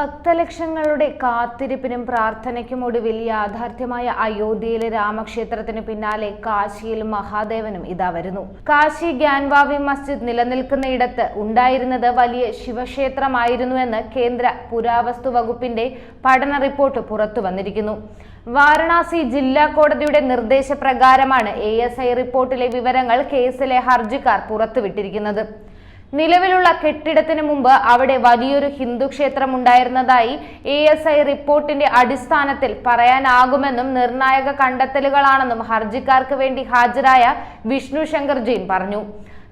ഭക്തലക്ഷങ്ങളുടെ കാത്തിരിപ്പിനും പ്രാർത്ഥനയ്ക്കും ഒടുവിൽ യാഥാർത്ഥ്യമായ അയോധ്യയിലെ രാമക്ഷേത്രത്തിന് പിന്നാലെ കാശിയിൽ മഹാദേവനും ഇതാ വരുന്നു. കാശി ഗ്യാൻവാവി മസ്ജിദ് നിലനിൽക്കുന്നയിടത്ത് ഉണ്ടായിരുന്നത് വലിയ ശിവക്ഷേത്രമായിരുന്നുവെന്ന് കേന്ദ്ര പുരാവസ്തു വകുപ്പിന്റെ പഠന റിപ്പോർട്ട് പുറത്തു വന്നിരിക്കുന്നു. വാരണാസി ജില്ലാ കോടതിയുടെ നിർദ്ദേശപ്രകാരമാണ് എ റിപ്പോർട്ടിലെ വിവരങ്ങൾ കേസിലെ ഹർജിക്കാർ പുറത്തുവിട്ടിരിക്കുന്നത്. നിലവിലുള്ള കെട്ടിടത്തിന് മുമ്പ് അവിടെ വലിയൊരു ഹിന്ദു ക്ഷേത്രം ഉണ്ടായിരുന്നതായി എ എസ് ഐ റിപ്പോർട്ടിന്റെ അടിസ്ഥാനത്തിൽ പറയാനാകുമെന്നും നിർണായക കണ്ടെത്തലുകളാണെന്നും ഹർജിക്കാർക്ക് വേണ്ടി ഹാജരായ വിഷ്ണു ശങ്കർ ജെയിൻ പറഞ്ഞു.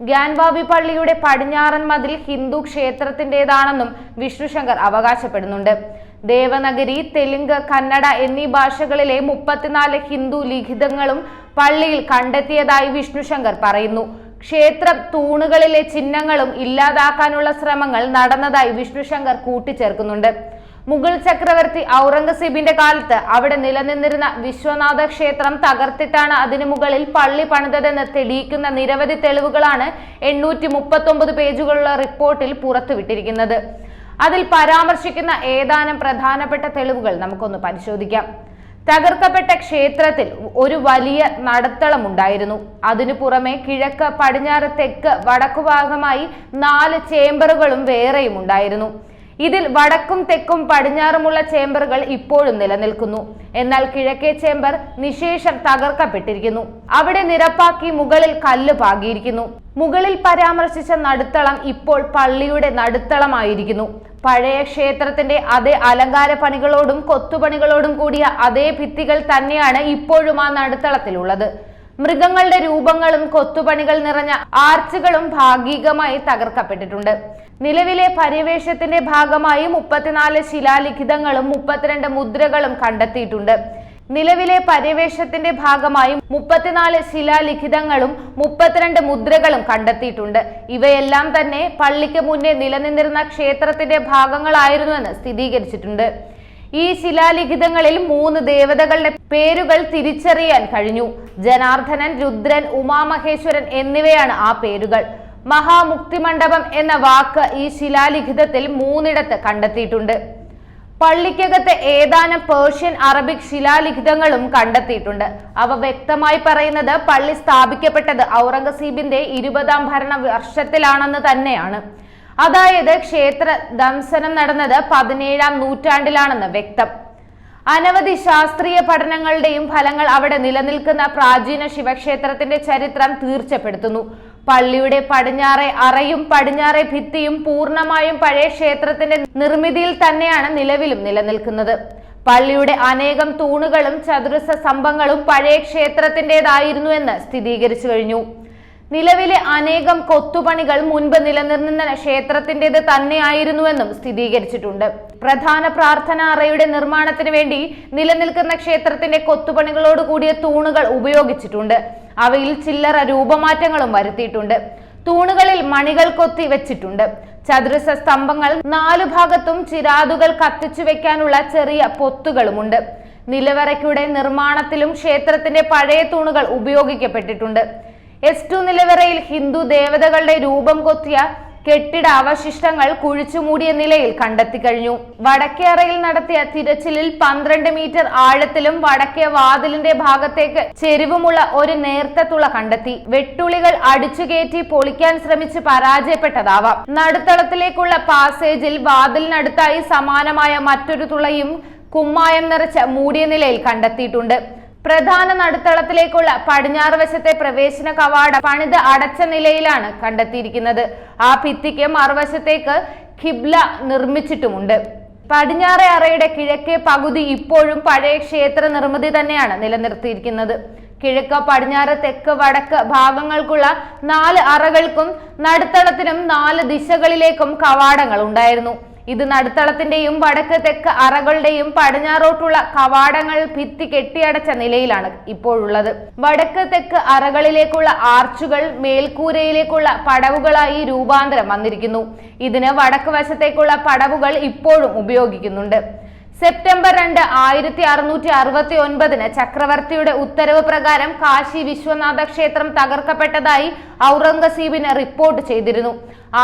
ഗ്യാൻവാബി പള്ളിയുടെ പടിഞ്ഞാറൻ മതിൽ ഹിന്ദു ക്ഷേത്രത്തിന്റേതാണെന്നും വിഷ്ണു ശങ്കർ അവകാശപ്പെടുന്നുണ്ട്. ദേവനഗരി തെലുങ്ക് കന്നഡ എന്നീ ഭാഷകളിലെ മുപ്പത്തിനാല് ഹിന്ദു ലിഖിതങ്ങളും പള്ളിയിൽ കണ്ടെത്തിയതായി വിഷ്ണു ശങ്കർ പറയുന്നു. ക്ഷേത്ര തൂണുകളിലെ ചിഹ്നങ്ങളും ഇല്ലാതാക്കാനുള്ള ശ്രമങ്ങൾ നടന്നതായി വിഷ്ണു ശങ്കർ കൂട്ടിച്ചേർക്കുന്നുണ്ട്. മുഗൾ ചക്രവർത്തി ഔറംഗസീബിന്റെ കാലത്ത് അവിടെ നിലനിന്നിരുന്ന വിശ്വനാഥ ക്ഷേത്രം തകർത്തിട്ടാണ് അതിനു മുകളിൽ പള്ളി പണിതതെന്ന് തെളിയിക്കുന്ന നിരവധി തെളിവുകളാണ് എണ്ണൂറ്റി മുപ്പത്തൊമ്പത് പേജുകളുള്ള റിപ്പോർട്ടിൽ പുറത്തുവിട്ടിരിക്കുന്നത്. അതിൽ പരാമർശിക്കുന്ന ഏതാനും പ്രധാനപ്പെട്ട തെളിവുകൾ നമുക്കൊന്ന് പരിശോധിക്കാം. തകർക്കപ്പെട്ട ക്ഷേത്രത്തിൽ ഒരു വലിയ നടത്തളം ഉണ്ടായിരുന്നു അതിനു പുറമെ കിഴക്ക് പടിഞ്ഞാറ് തെക്ക് വടക്കു ഭാഗമായി നാല് ചേംബറുകളും വേറെയും ഉണ്ടായിരുന്നു. ഇതിൽ വടക്കും തെക്കും പടിഞ്ഞാറുമുള്ള ചേംബറുകൾ ഇപ്പോഴും നിലനിൽക്കുന്നു. എന്നാൽ കിഴക്കേ ചേംബർ നിശേഷം തകർക്കപ്പെട്ടിരിക്കുന്നു. അവിടെ നിരപ്പാക്കി മുകളിൽ കല്ല് പാകിയിരിക്കുന്നു. മുകളിൽ പരാമർശിച്ച നടുത്തളം ഇപ്പോൾ പള്ളിയുടെ നടുത്തളമായിരിക്കുന്നു. പഴയ ക്ഷേത്രത്തിന്റെ അതേ അലങ്കാര പണികളോടും കൊത്തുപണികളോടും കൂടിയ അതേ ഭിത്തികൾ തന്നെയാണ് ഇപ്പോഴും ആ നടുത്തളത്തിലുള്ളത്. മൃഗങ്ങളുടെ രൂപങ്ങളും കൊത്തുപണികൾ നിറഞ്ഞ ആർച്ചുകളും ഭാഗികമായി തകർക്കപ്പെട്ടിട്ടുണ്ട്. നിലവിലെ പര്യവേഷത്തിന്റെ ഭാഗമായി മുപ്പത്തിനാല് ശിലാലിഖിതങ്ങളും മുപ്പത്തിരണ്ട് മുദ്രകളും കണ്ടെത്തിയിട്ടുണ്ട്. നിലവിലെ പര്യവേഷത്തിന്റെ ഭാഗമായി മുപ്പത്തിനാല് ശിലാലിഖിതങ്ങളും മുപ്പത്തിരണ്ട് മുദ്രകളും കണ്ടെത്തിയിട്ടുണ്ട്. ഇവയെല്ലാം തന്നെ പള്ളിക്ക് മുന്നേ നിലനിന്നിരുന്ന ക്ഷേത്രത്തിന്റെ ഭാഗങ്ങളായിരുന്നുവെന്ന് സ്ഥിരീകരിച്ചിട്ടുണ്ട്. ഈ ശിലാലിഖിതങ്ങളിൽ മൂന്ന് ദേവതകളുടെ പേരുകൾ തിരിച്ചറിയാൻ കഴിഞ്ഞു. ജനാർദ്ദനൻ രുദ്രൻ ഉമാമഹേശ്വരൻ എന്നിവയാണ് ആ പേരുകൾ. മഹാമുക്തി മണ്ഡപം എന്ന വാക്ക് ഈ ശിലാലിഖിതത്തിൽ മൂന്നിടത്ത് കണ്ടെത്തിയിട്ടുണ്ട്. പള്ളിക്കകത്ത് ഏതാനും പേർഷ്യൻ അറബിക് ശിലാലിഖിതങ്ങളും കണ്ടെത്തിയിട്ടുണ്ട്. അവ വ്യക്തമായി പറയുന്നത് പള്ളി സ്ഥാപിക്കപ്പെട്ടത് ഔറംഗസീബിന്റെ ഇരുപതാം ഭരണ വർഷത്തിലാണെന്ന് തന്നെയാണ്. അതായത് ക്ഷേത്ര ദംസനം നടന്നത് പതിനേഴാം നൂറ്റാണ്ടിലാണെന്ന് വ്യക്തം. അനവധി ശാസ്ത്രീയ പഠനങ്ങളുടെയും ഫലങ്ങൾ അവിടെ നിലനിൽക്കുന്ന പ്രാചീന ശിവക്ഷേത്രത്തിന്റെ ചരിത്രം തീർച്ചപ്പെടുത്തുന്നു. പള്ളിയുടെ പടിഞ്ഞാറെ അറയും പടിഞ്ഞാറെ ഭിത്തിയും പൂർണമായും പഴയ ക്ഷേത്രത്തിന്റെ നിർമ്മിതിയിൽ തന്നെയാണ് നിലവിലും നിലനിൽക്കുന്നത്. പള്ളിയുടെ അനേകം തൂണുകളും ചതുരസ സ്തംഭങ്ങളും പഴയ ക്ഷേത്രത്തിന്റെതായിരുന്നു എന്ന് സ്ഥിരീകരിച്ചു കഴിഞ്ഞു. നിലവിലെ അനേകം കൊത്തുപണികൾ മുൻപ് നിലനിർന്ന ക്ഷേത്രത്തിന്റെത് തന്നെയായിരുന്നുവെന്നും സ്ഥിരീകരിച്ചിട്ടുണ്ട്. പ്രധാന പ്രാർത്ഥന അറയുടെ നിർമ്മാണത്തിന് വേണ്ടി നിലനിൽക്കുന്ന ക്ഷേത്രത്തിന്റെ കൊത്തുപണികളോട് കൂടിയ തൂണുകൾ ഉപയോഗിച്ചിട്ടുണ്ട്. അവയിൽ ചില്ലറ രൂപമാറ്റങ്ങളും വരുത്തിയിട്ടുണ്ട്. തൂണുകളിൽ മണികൾ കൊത്തി വെച്ചിട്ടുണ്ട്. ചതുരസ സ്തംഭങ്ങൾ നാലു ഭാഗത്തും ചിരാതുകൾ കത്തിച്ചു വെക്കാനുള്ള ചെറിയ പൊത്തുകളുമുണ്ട്. നിലവറയ്ക്കുടെ നിർമ്മാണത്തിലും ക്ഷേത്രത്തിന്റെ പഴയ തൂണുകൾ ഉപയോഗിക്കപ്പെട്ടിട്ടുണ്ട്. എസ് ടു നിലവറയിൽ ഹിന്ദു ദേവതകളുടെ രൂപം കൊത്തിയ കെട്ടിട അവശിഷ്ടങ്ങൾ കുഴിച്ചുമൂടിയ നിലയിൽ കണ്ടെത്തി കഴിഞ്ഞു. വടക്കേ അറയിൽ നടത്തിയ തിരച്ചിലിൽ പന്ത്രണ്ട് മീറ്റർ ആഴത്തിലും വടക്കേ വാതിലിന്റെ ഭാഗത്തേക്ക് ചെരിവുമുള്ള ഒരു നേർത്ത തുള കണ്ടെത്തി. വെട്ടുളികൾ അടിച്ചുകയറ്റി പൊളിക്കാൻ ശ്രമിച്ച് പരാജയപ്പെട്ടതാവാം. നടുത്തളത്തിലേക്കുള്ള പാസേജിൽ വാതിലിനടുത്തായി സമാനമായ മറ്റൊരു തുളയും കുമ്മായം നിറച്ച മൂടിയ നിലയിൽ കണ്ടെത്തിയിട്ടുണ്ട്. പ്രധാന നടുത്തളത്തിലേക്കുള്ള പടിഞ്ഞാറ് വശത്തെ പ്രവേശന കവാടം പണിത് അടച്ച നിലയിലാണ് കണ്ടെത്തിയിരിക്കുന്നത്. ആ ഭിത്തിക്ക് മറുവശത്തേക്ക് ഖിബ്ല നിർമ്മിച്ചിട്ടുമുണ്ട്. പടിഞ്ഞാറെ അറയുടെ കിഴക്കേ പകുതി ഇപ്പോഴും പഴയ ക്ഷേത്ര നിർമ്മിതി തന്നെയാണ് നിലനിർത്തിയിരിക്കുന്നത്. കിഴക്ക് പടിഞ്ഞാറ് തെക്ക് വടക്ക് ഭാഗങ്ങൾക്കുള്ള നാല് അറകൾക്കും നടുത്തളത്തിനും നാല് ദിശകളിലേക്കും കവാടങ്ങൾ ഉണ്ടായിരുന്നു. ഇത് നടുത്തളത്തിന്റെയും വടക്ക് തെക്ക് അറകളുടെയും പടിഞ്ഞാറോട്ടുള്ള കവാടങ്ങൾ ഭിത്തി കെട്ടിയടച്ച നിലയിലാണ് ഇപ്പോഴുള്ളത്. വടക്ക് തെക്ക് അറകളിലേക്കുള്ള ആർച്ചുകൾ മേൽക്കൂരയിലേക്കുള്ള പടവുകളായി രൂപാന്തരം വന്നിരിക്കുന്നു. ഇതിന് വടക്ക് വശത്തേക്കുള്ള പടവുകൾ ഇപ്പോഴും ഉപയോഗിക്കുന്നുണ്ട്. സെപ്റ്റംബർ രണ്ട് ആയിരത്തി അറുന്നൂറ്റി അറുപത്തി ഒൻപതിന് ചക്രവർത്തിയുടെ ഉത്തരവ് പ്രകാരം കാശി വിശ്വനാഥ ക്ഷേത്രം തകർക്കപ്പെട്ടതായി ഔറംഗസീബിന് റിപ്പോർട്ട് ചെയ്തിരുന്നു.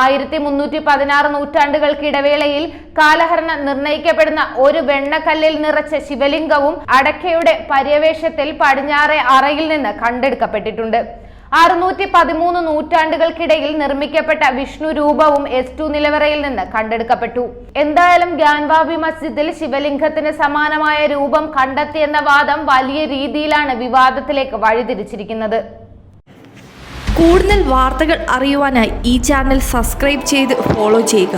ആയിരത്തി മുന്നൂറ്റി പതിനാറ് നൂറ്റാണ്ടുകൾക്കിടവേളയിൽ കാലഹരണ നിർണയിക്കപ്പെടുന്ന ഒരു വെണ്ണക്കല്ലിൽ നിറച്ച ശിവലിംഗവും അടക്കയുടെ പര്യവേഷത്തിൽ പടിഞ്ഞാറെ അറയിൽ നിന്ന് കണ്ടെടുക്കപ്പെട്ടിട്ടുണ്ട്. അറുന്നൂറ്റി പതിമൂന്ന് നൂറ്റാണ്ടുകൾക്കിടയിൽ നിർമ്മിക്കപ്പെട്ട വിഷ്ണു രൂപവും എസ് ടു നിലവറയിൽ നിന്ന് കണ്ടെടുക്കപ്പെട്ടു. എന്തായാലും ഗ്യാൻവാബി മസ്ജിദിൽ ശിവലിംഗത്തിന് സമാനമായ രൂപം കണ്ടെത്തിയെന്ന വാദം വലിയ രീതിയിലാണ് വിവാദത്തിലേക്ക് വഴിതിരിച്ചിരിക്കുന്നത്. കൂടുതൽ വാർത്തകൾ അറിയുവാനായി ഈ ചാനൽ സബ്സ്ക്രൈബ് ചെയ്ത് ഫോളോ ചെയ്യുക.